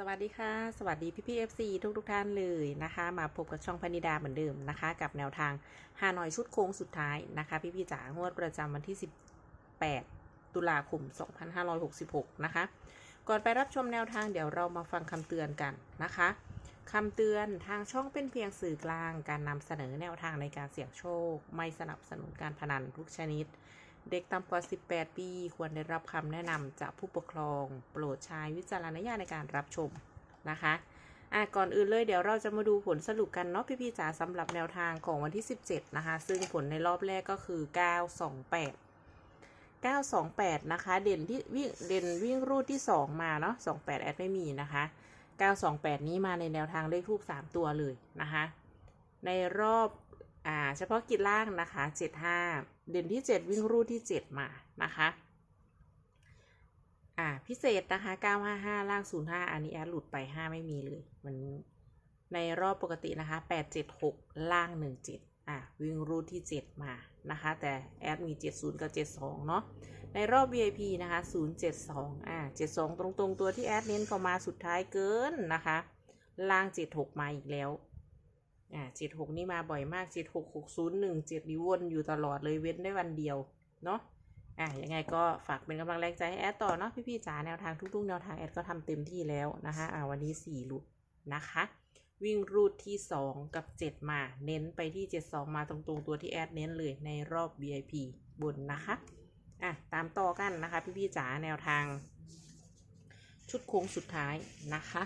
สวัสดีค่ะ สวัสดีพี่พี่เอฟซีทุกทุกท่านเลยนะคะ มาพบกับช่องพนิดาเหมือนเดิมนะคะ กับแนวทางฮานอยชุดโค้งสุดท้ายนะคะ พี่พี่จ๋างวดประจำวันที่ 18 ตุลาคม 2566 นะคะ ก่อนไปรับชมแนวทางเดี๋ยวเรามาฟังคำเตือนกันนะคะคำเตือนทางช่องเป็นเพียงสื่อกลางการนำเสนอแนวทางในการเสี่ยงโชค ไม่สนับสนุนการพนันทุกชนิด เด็กต่ำกว่า 18 ปี ควรได้รับคำแนะนำจากผู้ปกครอง โปรดใช้วิจารณญาณในการรับชมนะคะอะก่อนอื่นเลยเดี๋ยวเราจะมาดูผลสรุปกันเนาะพี่ๆจ๋าสำหรับแนวทางของวันที่ 17 นะคะ ซึ่งผลในรอบแรกก็คือ 928 928 นะคะ เด่นที่วิ่งเด่นวิ่งรูดที่ 2 มาเนาะ28 แอดไม่มีนะคะ 928 นี้มาในแนวทางเลขทูป3ตัวเลยนะคะ ในรอบอ่าเฉพาะกิจล่างนะคะ 75 เด่นที่ 7 วิ่งรูดที่ 7 มานะคะอ่าพิเศษนะคะ 955 ล่าง 05 อันนี้แอดหลุดไป 5 ไม่มีเลยมันในรอบปกตินะคะ 876 ล่าง 17 อ่าวิ่งรูดที่ 7 มานะคะ แต่แอดมี 70 กับ 72 เนาะในรอบ VIP นะคะ 072 อ่า72 ตรงๆ ตัวที่แอดเน้นเข้ามาสุดท้ายเกินนะคะ ล่าง 76 มาอีกแล้ว อ่า76นี่มาบ่อยมาก76 60 17นี่วนอยู่ตลอดเลยเว้นได้วันเดียว เนาะอะยังไงก็ฝากเป็นกำลังแรงใจให้แอดต่อเนาะพี่ๆจ๋าแนวทางทุกๆแนวทางแอดก็ทำเต็มที่แล้วนะคะอ่าวันนี้4ลุดนะคะ วิ่งรูดที่ 2 กับ 7 มา เน้นไปที่ 72 มาตรงๆตัวที่แอดเน้นเลยในรอบ VIP บนนะคะอะตามต่อกันนะคะ พี่ๆจ๋าแนวทาง ชุดโค้งสุดท้ายนะคะ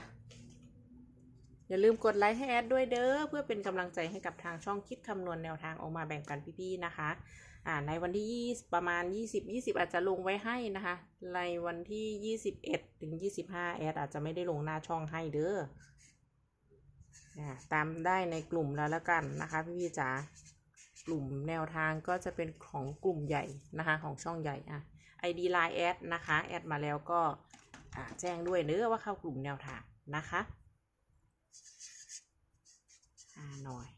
อย่าลืมกดไลค์ให้แอดด้วยเด้อเพื่อเป็นกำลังใจให้กับทางช่องคิดคำนวณแนวทางออกมาแบ่งปันพี่ๆนะคะอ่าในวันที่ 20 ประมาณ 20 20 อาจจะลงไว้ให้นะคะ ในวันที่ 21 ถึง 25 แอดอาจจะไม่ได้ลงหน้าช่องให้เด้อ่าตามได้ในกลุ่มแล้วแล้วกันนะคะ พี่ๆจ๋ากลุ่มแนวทางก็จะเป็นของกลุ่มใหญ่นะคะ ของช่องใหญ่อะ ID Line แอดนะคะ แอดมาแล้วก็แจ้งด้วยเด้อว่าเข้ากลุ่มแนวทางนะคะอ่า หน่อย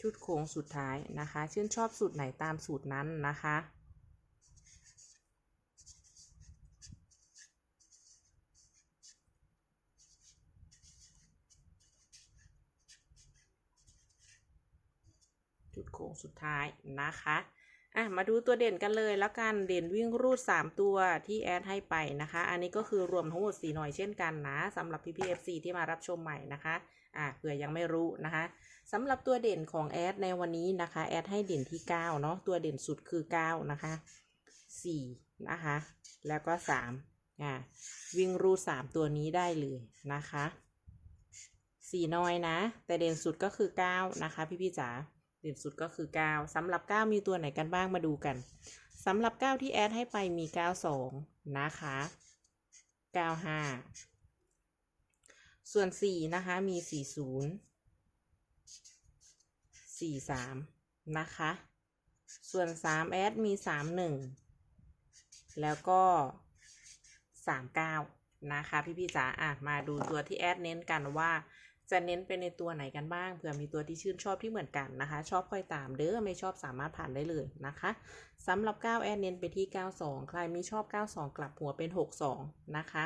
ชุดโค้งสุดท้ายนะคะ ชื่นชอบสูตรไหนตามสูตรนั้นนะคะจุดโค้งสุดท้ายนะคะ อะมาดูตัวเด่นกันเลยแล้วกันเด่นวิ่งรูด 3 ตัวที่แอดให้ไปนะคะ อันนี้ก็คือรวมทั้งหมด4หน่อยเช่นกันนะสำหรับพี่พีเอฟซีที่มารับชมใหม่นะคะอะเผื่อยังไม่รู้นะคะสำหรับตัวเด่นของแอดในวันนี้นะคะแอดให้เด่นที่9เนาะตัวเด่นสุดคือ 9 นะคะ 4 นะคะ แล้วก็ 3อะวิ่งรูด 3 ตัวนี้ได้เลยนะคะสี่น้อยนะ แต่เด่นสุดก็คือ 9 นะคะ พี่พี่จ๋า ด่นสุดก็คือ 9สำหรับ 9 มีตัวไหนกันบ้างมาดูกันสำหรับ 9 ที่แอดให้ไปมี 92 นะคะ 95 ส่วน 4 นะคะ มี 40 43 นะคะ ส่วน 3 แอดมี 31 แล้วก็ 39 นะคะ พี่ๆจ๋าอะ มาดูตัวที่แอดเน้นกันว่า จะเน้นไปในตัวไหนกันบ้างเผื่อมีตัวที่ชื่นชอบที่เหมือนกันนะคะ ชอบค่อยตามเด้อไม่ชอบสามารถผ่านได้เลยนะคะสำหรับ 9 แอดเน้นไปที่ 92 ใครม่ชอบ 92 กลับหัวเป็น 62 นะคะ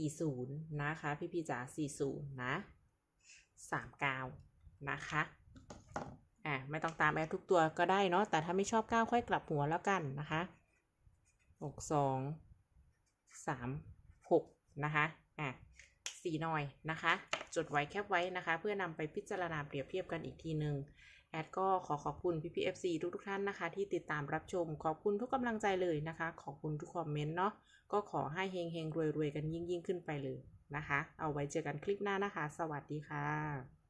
40 นะคะ พี่พี่จ๋า40 นะ 39 นะคะอะไม่ต้องตามแอดทุกตัวก็ได้เนาะแต่ถ้าไม่ชอบ 9 ค่อยกลับหัวแล้วกันนะคะ 62 3 6 นะคะอะ สีหน่อยนะคะ จดไว้แคปไว้นะคะ เพื่อนำไปพิจารณาเปรียบเทียบกันอีกทีหนึ่งแอดก็ขอขอบคุณพี่พีเอฟซีทุกทุกๆท่านนะคะ ที่ติดตามรับชม ขอบคุณทุกกำลังใจเลยนะคะ ขอบคุณทุกคอมเมนต์เนาะก็ขอให้เฮงเฮงรวยรวยกันยิ่งยิ่งขึ้นไปเลยนะคะ เอาไว้เจอกันคลิปหน้านะคะ สวัสดีค่ะ